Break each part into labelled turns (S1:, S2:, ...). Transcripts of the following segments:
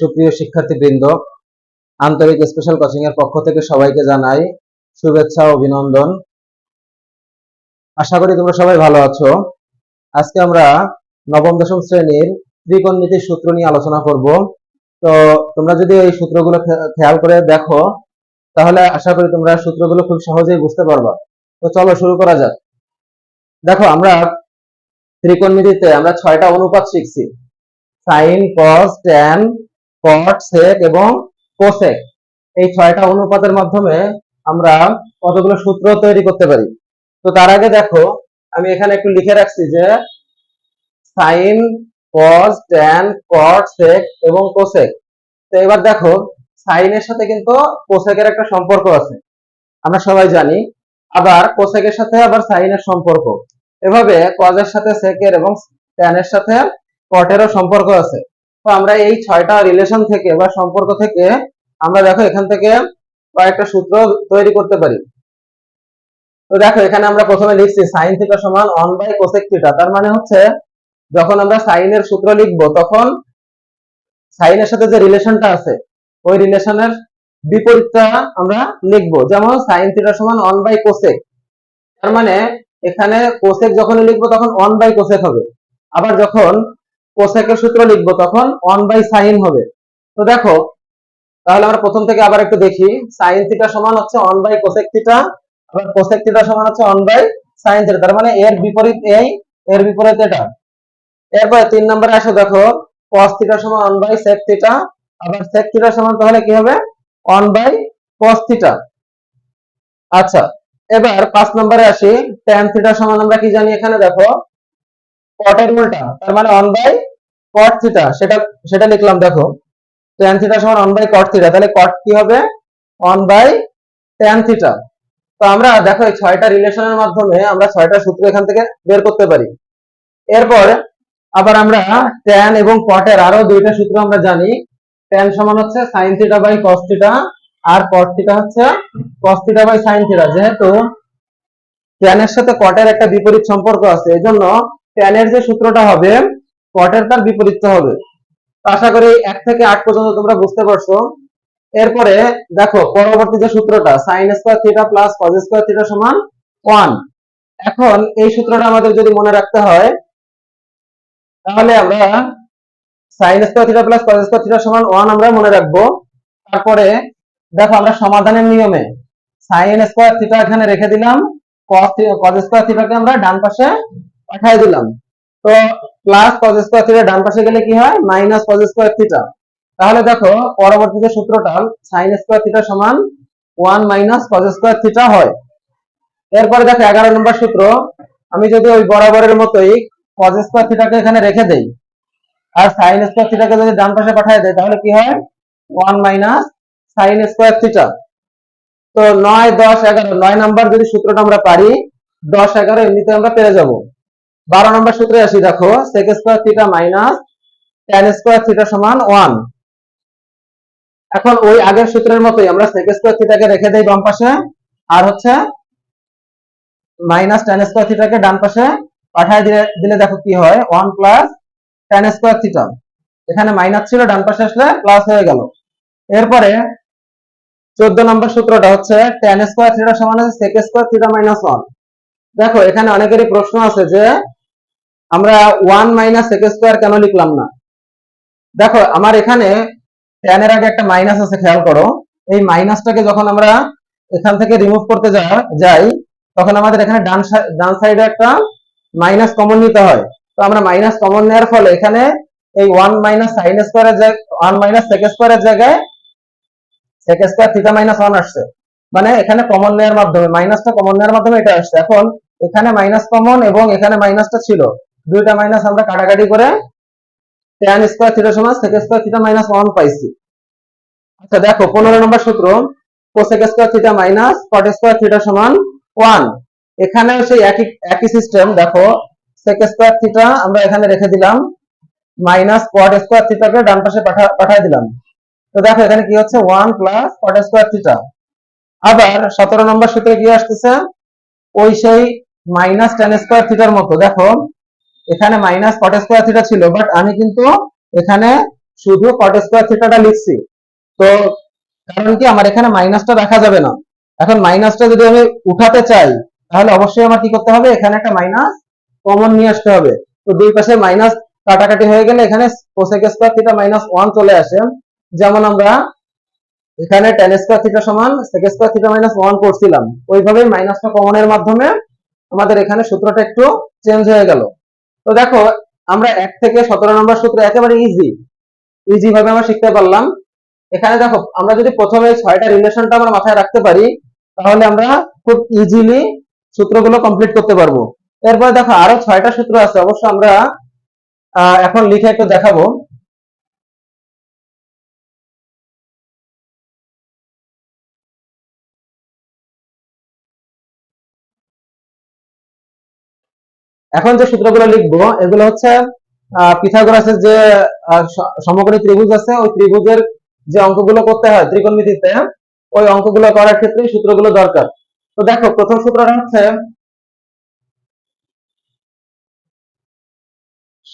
S1: সুপ্রিয় শিক্ষার্থীবৃন্দ, আন্তরিক স্পেশাল কোচিং এর পক্ষ থেকে সবাইকে জানাই শুভেচ্ছা ও অভিনন্দন। আশা করি তোমরা সবাই ভালো আছো। আজকে আমরা নবম, দশম শ্রেণির ত্রিকোণমিতির সূত্র নিয়ে আলোচনা করব। তো তোমরা যদি এই সূত্রগুলো খেয়াল করে দেখো, তাহলে আশা করি তোমরা সূত্রগুলো খুব সহজেই বুঝতে পারবা। তো চলো শুরু করা যাক। দেখো, আমরা ত্রিকোণমিতিতে আমরা ছয়টা অনুপাত শিখছি। সাইন কস ট্যান কট সেক এবং কোসেক এই ছয়টা অনুপাতের মাধ্যমে আমরা কতগুলো সূত্র তৈরি করতে পারি? তো তার আগে দেখো, আমি এখানে একটু লিখে রাখছি যে সাইন কস ট্যান কট সেক এবং কোসেক তো এবার দেখো সাইনের সাথে কিন্তু কোসেকের একটা সম্পর্ক আছে। আমরা সবাই জানি, আবার কোসেকের সাথে আবার সাইনের সম্পর্ক। এভাবে কজের সাথে সেকের এবং ট্যানের সাথে কটেরও সম্পর্ক আছে। তো আমরা এই ছয়টা রিলেশন থেকে বা সম্পর্ক থেকে আমরা দেখো এখান থেকে কয়েকটা সূত্র তৈরি করতে পারি। তো দেখো, এখানে আমরা প্রথমে লিখছি সাইন থিটা সমান ওয়ান বাই কোসেক থিটা তার মানে হচ্ছে যখন আমরা সাইনের সূত্র লিখব তখন সাইনের সাথে যে রিলেশনটা আছে, ওই রিলেশনের বিপরীতটা আমরা লিখব। যেমন সাইন থিটা সমান ওয়ান বাই কোসেক তার মানে এখানে কোসেক যখন লিখব তখন ওয়ান বাই কোসেক হবে। আবার যখন কোসেকের সূত্র লিখব, তখন ওয়ান বাই সাইন হবে। তো দেখো, তাহলে আমরা প্রথম থেকে আবার একটু দেখি। সাইন থিটা সমান হচ্ছে ওয়ান বাই কোসেক থিটা আবার কোসেক থিটা সমান হচ্ছে ওয়ান বাই সাইন থিটা তার মানে এর বিপরীত এই, এর বিপরীত এটা। এরপরে তিন নম্বরে আসো, দেখো, cos থিটা সমান ওয়ান বাই sec থিটা আবার sec থিটা সমান তাহলে কি হবে? ওয়ান বাই cos থিটা আচ্ছা এবার পাঁচ নম্বরে আসি, tan থিটা সমান আমরা কি জানি এখানে, দেখো এর উল্টা, তার মানে ওয়ান বাই cot থিটা সেটা সেটা লিখলাম, দেখো। tan থিটা সমান ওয়ান বাই cot থিটা তাহলে cot কি হবে? ওয়ান বাই tan থিটা তো আমরা, দেখো, এই ছয়টা রিলেশনের মাধ্যমে আমরা ছয়টা সূত্র এখান থেকে বের করতে পারি। এরপর, আবার আমরা tan এবং cot এর আরও দুইটা সূত্র আমরা জানি। tan সমান হচ্ছে sin বাই cos থিটা আর cot থিটা হচ্ছে cos বাই sin থিটা যেহেতু tan এর সাথে cot এর একটা বিপরীত সম্পর্ক আছে, এজন্য tan এর যে সূত্রটা হবে এর তার বিপরীতটা হবে। আশা করি এক থেকে আট পর্যন্ত তোমরা বুঝতে পারছ। এরপরে দেখো, পরবর্তী যে সূত্রটা, sin square theta plus cos square theta সমান 1 এখন এই সূত্রটা আমাদের যদি মনে রাখতে হয়, তাহলে আমরা sin square theta plus cos square theta সমান ওয়ান আমরা মনে রাখব। তারপরে দেখো, আমরা সমাধানের নিয়মে sin স্কয়ার থিটা এখানে রেখে দিলাম। cos স্কয়ার থিটাকে আমরা ডান পাশে পাঠিয়ে দিলাম। তো প্লাস cos স্কয়ার থিটা ডান পাশে গেলে কি হয়? মাইনাস cos স্কয়ার থিটা তাহলে দেখো পরবর্তী যে সূত্রটা sin স্কয়ার থিটা সমান 1 মাইনাস cos স্কয়ার থিটা হয়। এরপরে দেখো, এগারো নম্বর সূত্র। আমি যদি ওই বরাবরের মতোই cos স্কয়ার থিটাকে এখানে রেখে দেই, আর sin স্কয়ার থিটাকে যদি ডান পাশে পাঠিয়ে দেই, তাহলে কি হয়? 1 মাইনাস sin স্কয়ার থিটা তো 9 10 11 9 নাম্বার যদি সূত্রটা আমরা পারি 10 11 এমনিতে আমরা পেরে যাব। 12 নম্বর সূত্রে আসি, দেখো, sec square theta minus tan square theta সমান 1 এখন ওই আগের সূত্রের মতোই আমরা sec স্কয়ার থিটাকে রেখে দেই বাম পাশে, আর হচ্ছে মাইনাস থিটাকে ডান পাশে পাঠায় দিলে দিলে দেখো কি হয় 1 প্লাস থিটা এখানে মাইনাস ছিল, ডান পাশে আসলে প্লাস হয়ে গেল। এরপরে 14 নম্বর সূত্রটা হচ্ছে স্কয়ার থিটা সমান sec স্কয়ার থিটা মাইনাস 1 দেখো, এখানে অনেকেরই প্রশ্ন আছে যে আমরা ওয়ান মাইনাস sec স্কয়ার কেন লিখলাম না? দেখো, আমার এখানে tan এর আগে একটা মাইনাস আছে, খেয়াল করো। এই মাইনাসটাকে যখন আমরা এখান থেকে রিমুভ করতে যাই, তখন আমাদের এখানে ডান সাইডে একটা মাইনাস কমন নিতে হয়। তো আমরা মাইনাস কমন নেওয়ার ফলে এখানে এই ওয়ান মাইনাস সাইন স্কোয়ারের জায়গায় ওয়ান মাইনাস সেক স্কোয়ারের জায়গায় sec square theta minus one আসছে। মানে এখানে কমন নেওয়ার মাধ্যমে মাইনাসটা কমন নেওয়ার মাধ্যমে এটা আসছে। এখন এখানে মাইনাস কমন এবং এখানে মাইনাসটা ছিল। দুইটা মাইনাস আমরা কাটাকাটি করে tan স্কোয়ার থিটা সমান sec square theta minus one পাইছি। আচ্ছা দেখো, পনেরো নম্বর সূত্র cosec square theta minus cot square theta সমান ওয়ান এখানে সেই একই একই সিস্টেম দেখো সেক স্কোয়ার থিটা আমরা এখানে রেখে দিলাম মাইনাস কট স্কোয়ার থিটাকে ডান পাশে পাঠা- পাঠিয়ে দিলাম। তো দেখো, এখানে কি হচ্ছে? One plus cot square theta আবার সতেরো নম্বর সূত্রে কি আসতেছে? ওই সেই মাইনাস টেন স্কোয়ার থিটার মতো। দেখো এখানে মাইনাস কট স্কোয়ার থিটা ছিল বাট আমি কিন্তু এখানে শুধু কট স্কোয়ার থিটাটা লিখছি। তো কারণ কি, আমার এখানে মাইনাসটা রাখা যাবে না। এখন মাইনাসটা যদি আমি উঠাতে চাই, তাহলে অবশ্যই আমার কি করতে হবে? এখানে একটা মাইনাস কমন নিয়ে আসতে হবে। তো দুই পাশে মাইনাস কাটাকাটি হয়ে গেলে এখানে cosec square theta minus one চলে আসে। যেমন আমরা এখানে টেন স্কোয়ার থিটা সমান sec square theta minus one করছিলাম। ওইভাবেই মাইনাসটা কমনের মাধ্যমে আমাদের এখানে সূত্রটা একটু চেঞ্জ হয়ে গেল। তো দেখো, আমরা এক থেকে সতেরো নম্বর সূত্র একেবারে ইজি ইজি ভাবে আমরা শিখতে পারলাম। এখানে দেখো, আমরা যদি প্রথমে ছয়টা রিলেশনটা আমরা মাথায় রাখতে পারি, তাহলে আমরা খুব ইজিলি সূত্রগুলো কমপ্লিট করতে পারব। এরপরে দেখো, আরও ছয়টা সূত্র আছে, অবশ্য আমরা এখন লিখে একটু দেখাবো। এখন যে সূত্রগুলো লিখব, এগুলো হচ্ছে পিথাগোরাসের যে সমকোণী ত্রিভুজ আছে, ওই ত্রিভুজের যে অঙ্কগুলো করতে হয়, ত্রিকোণমিতিতে ওই অঙ্কগুলো করার ক্ষেত্রে সূত্রগুলো দরকার। তো দেখো, প্রথম সূত্রটা হচ্ছে,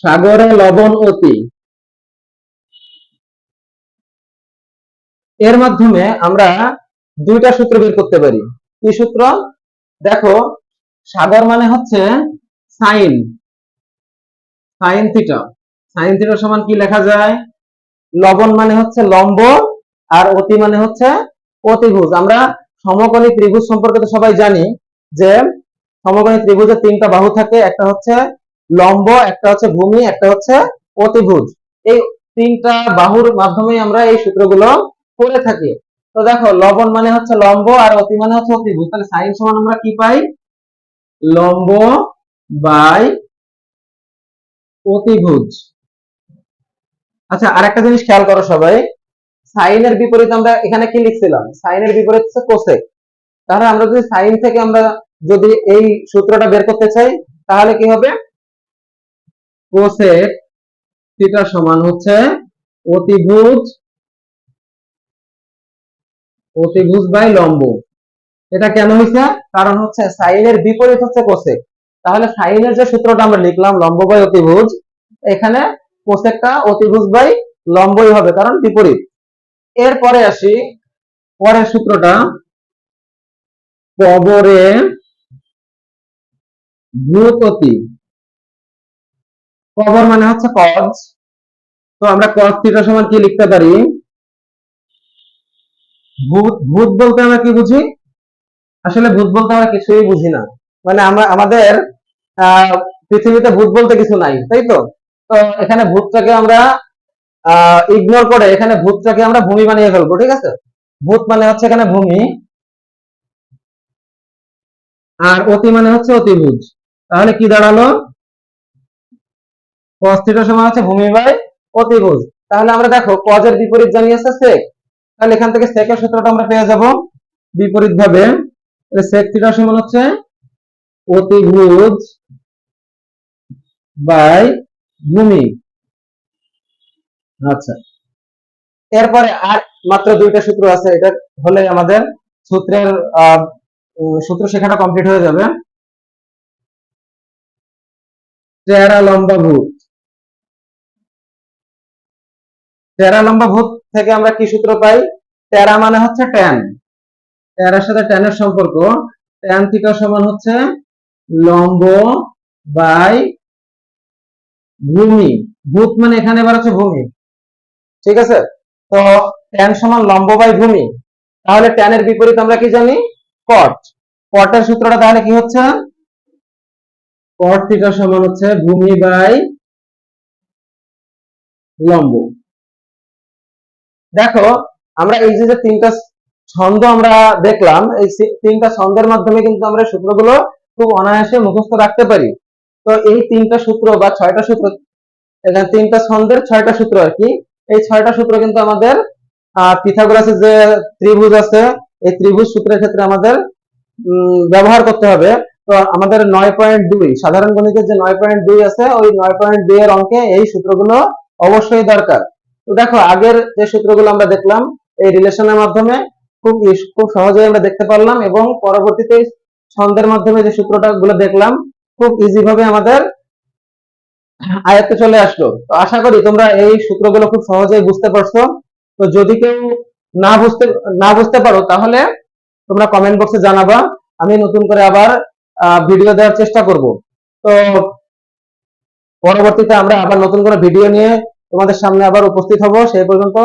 S1: সাগরে লবণ অতি। এর মাধ্যমে আমরা দুইটা সূত্র বের করতে পারি। কি সূত্র? দেখো, সাগর মানে হচ্ছে sine sine theta sine theta সমান কি লেখা যায়? লবণ মানে হচ্ছে লম্ব আর অতি মানে হচ্ছে অতিভুজ। আমরা সমকোণী ত্রিভুজ সম্পর্কে তো সবাই জানি যে সমকোণী ত্রিভুজের তিনটা বাহু থাকে, একটা হচ্ছে লম্ব, একটা হচ্ছে ভূমি, একটা হচ্ছে অতিভুজ। এই তিনটা বাহুর মাধ্যমে আমরা এই সূত্রগুলো করে থাকি। তো দেখো, লবণ মানে হচ্ছে লম্ব আর অতি মানে হচ্ছে অতিভুজ। তাহলে সাইন সমান আমরা কি পাই? লম্ব বাই অতিভুজ। আচ্ছা আরেকটা জিনিস খেয়াল করো সবাই। সাইনের বিপরীত আমরা এখানে কি লিখছিলাম? সাইনের বিপরীত কোসেক। তাহলে আমরা যদি সাইন থেকে আমরা যদি এই সূত্রটা বের করতে চাই, তাহলে কি হবে? কোসেক থিটা সমান হচ্ছে অতিভুজ অতিভুজ বাই লম্ব। এটা কেন হয়েছে কারণ হচ্ছে সাইনের বিপরীত হচ্ছে কোসেক। তাহলে সাইনের যে সূত্রটা আমরা লিখলাম লম্ব বাই অতিভুজ, এখানে কোসেকটা অতিভুজ বাই লম্বই হবে কারণ বিপরীত। এরপরে আসি পরের সূত্রটা। কবরে ভূততি কবর মানে হচ্ছে কজ তো আমরা কজ থিটা সমান কি লিখতে পারি? ভূত ভূত বলতে আমরা কি বুঝি? আসলে ভূত বলতে আমরা কিছুই বুঝি না। মানে আমরা, আমাদের পৃথিবীতে ভূত বলতে কিছু নাই, তাই তো? এখানে ভূতটাকে আমরা ইগনোর করে এখানে ভূতটাকে আমরা ভূমি বানিয়ে ফেলব, ঠিক আছে? ভূত মানে হচ্ছে এখানে ভূমি, আর অতি মানে হচ্ছে অতিভুজ তাহলে কি দাঁড়াল? cos সমান হচ্ছে ভূমি বাই অতিভুজ তাহলে আমরা দেখো এর বিপরীত জানিয়েছে sec তাহলে এখান থেকে এর সূত্রটা আমরা পেয়ে যাব বিপরীত ভাবে থিটা সমান হচ্ছে অতিভুজ বাই ভূমি আচ্ছা। এরপরে আর মাত্র দুইটা সূত্র আছে, এটা হলে আমাদের সূত্রের সূত্র শেখাটা কমপ্লিট হয়ে যাবে। টেরা লম্বা ভূত। টেরা লম্বা ভূত থেকে আমরা কি সূত্র পাই? টেরা মানে হচ্ছে ট্যান টেরার সাথে ট্যানের সম্পর্ক। ট্যান থিটা সমান হচ্ছে লম্ব বাই ভূমি, ভূত মানে এখানে এবার হচ্ছে ভূমি। ঠিক আছে? তো ট্যান সমান লম্ব বাই ভূমি। তাহলে ট্যানের বিপরীত আমরা কি জানি? কট কটের সূত্রটা তাহলে কি হচ্ছে? কট থিটা সমান হচ্ছে ভূমি বাই লম্ব। দেখো, আমরা এই যে যে তিনটা ছন্দ আমরা দেখলাম, এই তিনটা ছন্দের মাধ্যমে কিন্তু আমরা সূত্রগুলো খুব অনায়াসে মুখস্থ রাখতে পারি। তো এই তিনটা সূত্র বা ছয়টা সূত্র, এখানে তিনটা ছন্দের ছয়টা সূত্র আর কি। এই ছয়টা সূত্র কিন্তু আমাদের পিথাগোরাসের যে ত্রিভুজ আছে, এই ত্রিভুজ সূত্রের ক্ষেত্রে আমাদের ব্যবহার করতে হবে। তো আমাদের নয় পয়েন্ট দুই, সাধারণ গণিতের যে নয় পয়েন্ট দুই আছে, ওই নয় পয়েন্ট দুই এর অঙ্কে এই সূত্রগুলো অবশ্যই দরকার। তো দেখো, আগের যে সূত্রগুলো আমরা দেখলাম, এই রিলেশনের মাধ্যমে খুব খুব সহজেই আমরা দেখতে পারলাম এবং পরবর্তীতে ছন্দের মাধ্যমে যে সূত্রটা গুলো দেখলাম খুব ইজি ভাবে আমাদের আয়ত্তে চলে আসলো। তো আশা করি তোমরা এই সূত্রগুলো খুব সহজেই বুঝতে পারছ। তো যদি কেউ না বুঝতে না বুঝতে পারো, তাহলে তোমরা কমেন্ট বক্সে জানাবা। আমি নতুন করে আবার ভিডিও দেওয়ার চেষ্টা করব। তো পরবর্তীতে আমরা আবার নতুন করে ভিডিও নিয়ে তোমাদের সামনে আবার উপস্থিত হব। সেই পর্যন্ত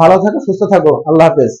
S1: ভালো থাকো, সুস্থ থাকো। আল্লাহ হাফেজ।